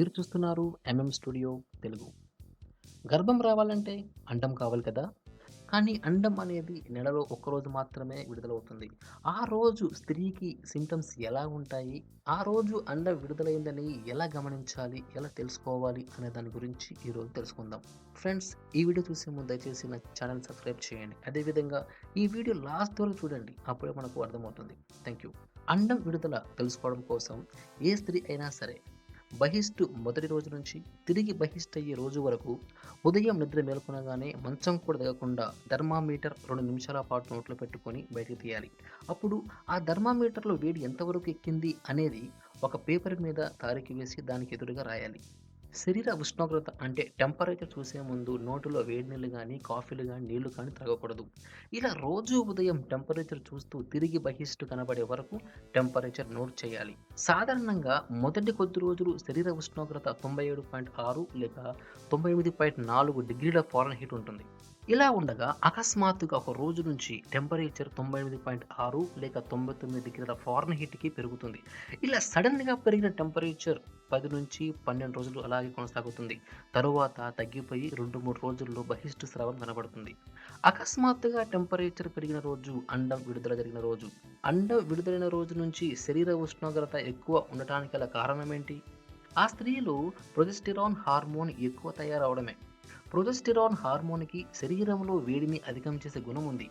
మీరు చూస్తున్నారు MM studio Telugu. గర్భం రావాలంటే అండం కావాలి కదా? కానీ అండం అనేది నెలలో ఒక్కరోజు మాత్రమే విడుదలవుతుంది. ఆ రోజు స్త్రీకి సిమ్టమ్స్ ఎలా ఉంటాయి? ఆ రోజు అండం విడుదలైందని ఎలా గమనించాలి? ఎలా తెలుసుకోవాలి? అనే దాని గురించి ఈరోజు తెలుసుకుందాం. ఫ్రెండ్స్ ఈ వీడియో చూసే ముందు దయచేసి నా ఛానల్ సబ్స్క్రైబ్ చేయండి. అదేవిధంగా ఈ వీడియో లాస్ట్ వరకు చూడండి. అప్పుడే మనకు అర్థమవుతుంది. థ్యాంక్ యూ అండం విడుదల తెలుసుకోవడం కోసం ఏ స్త్రీ అయినా సరే బహిష్టు మొదటి రోజు నుంచి తిరిగి బహిష్టు అయ్యే రోజు వరకు ఉదయం నిద్ర మేల్కొనగానే మంచం కూడా దిగకుండా థర్మామీటర్ రెండు నిమిషాల పాటు నోట్లో పెట్టుకొని బయటకు తీయాలి. అప్పుడు ఆ థర్మామీటర్లో వేడి ఎంతవరకు ఎక్కింది అనేది ఒక పేపర్ మీద తారీఖు వేసి దానికి ఎదురుగా రాయాలి. శరీర ఉష్ణోగ్రత అంటే టెంపరేచర్ చూసే ముందు నోటిలో వేడి నీళ్ళు కానీ కాఫీలు కానీ నీళ్ళు కానీ తాగకూడదు ఇలా రోజు ఉదయం టెంపరేచర్ చూస్తూ తిరిగి బహిష్టు కనబడే వరకు టెంపరేచర్ నోట్ చేయాలి. సాధారణంగా మొదటి కొద్ది రోజులు శరీర ఉష్ణోగ్రత తొంభై ఏడు పాయింట్ ఆరు లేక తొంభై ఎనిమిది పాయింట్ నాలుగు డిగ్రీల ఫారెన్ హీట్ ఉంటుంది. ఇలా ఉండగా అకస్మాత్తుగా ఒక రోజు నుంచి టెంపరేచర్ తొంభై ఎనిమిది పాయింట్ ఆరు లేక తొంభై తొమ్మిది డిగ్రీల ఫారెన్ హీట్కి పెరుగుతుంది. ఇలా సడన్గా పెరిగిన టెంపరేచర్ పది నుంచి పన్నెండు రోజులు అలాగే కొనసాగుతుంది. తరువాత తగ్గిపోయి రెండు మూడు రోజుల్లో బహిష్టు స్రావం కనబడుతుంది. అకస్మాత్తుగా టెంపరేచర్ పెరిగిన రోజు అండం విడుదల జరిగిన రోజు. అండం విడుదలైన రోజు నుంచి శరీర ఉష్ణోగ్రత ఎక్కువ ఉండటానికి గల కారణం ఏంటి? ఆ స్త్రీలు ప్రొజెస్టిరాన్ హార్మోన్ ఎక్కువ తయారవడమే. ప్రొజెస్టిరాన్ హార్మోన్కి శరీరంలో వేడిని అధికం చేసే గుణం ఉంది.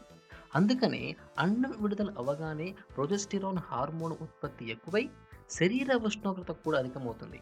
అందుకనే అండం విడుదల అవగానే ప్రొజెస్టిరాన్ హార్మోన్ ఉత్పత్తి ఎక్కువై శరీర ఉష్ణోగ్రత కూడా అధికమవుతుంది.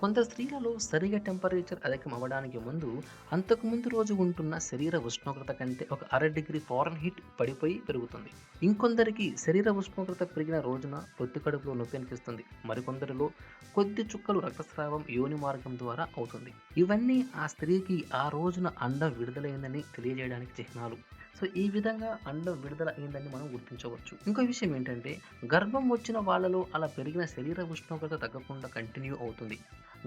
కొంత స్త్రీలలో సరిగా టెంపరేచర్ అధికం అవ్వడానికి ముందు అంతకుముందు రోజు ఉంటున్న శరీర ఉష్ణోగ్రత కంటే ఒక అర డిగ్రీ ఫారెన్ హీట్ పడిపోయి పెరుగుతుంది. ఇంకొందరికి శరీర ఉష్ణోగ్రత పెరిగిన రోజున పొత్తి కడుపులో నొప్పి అనిపిస్తుంది. మరికొందరిలో కొద్ది చుక్కలు రక్తస్రావం యోని మార్గం ద్వారా అవుతుంది. ఇవన్నీ ఆ స్త్రీకి ఆ రోజున అండం విడుదలైందని తెలియజేయడానికి చిహ్నాలు. సో ఈ విధంగా అండం విడుదల అయిందని మనం గుర్తించవచ్చు. ఇంకో విషయం ఏంటంటే గర్భం వచ్చిన వాళ్ళలో అలా పెరిగిన శరీర ఉష్ణోగ్రత తగ్గకుండా కంటిన్యూ అవుతుంది.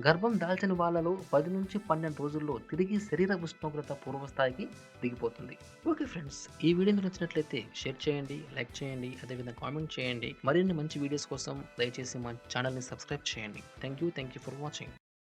గర్భం దాల్చిన వాళ్ళలో పది నుంచి పన్నెండు రోజుల్లో తిరిగి శరీర ఉష్ణోగ్రత పూర్వస్థాయికి దిగిపోతుంది. ఓకే ఫ్రెండ్స్ ఈ వీడియో మీకు నచ్చినట్లయితే షేర్ చేయండి లైక్ చేయండి అదేవిధంగా కామెంట్ చేయండి. మరిన్ని మంచి వీడియోస్ కోసం దయచేసి మా ఛానల్ని సబ్స్క్రైబ్ చేయండి. Thank you thank you for watching.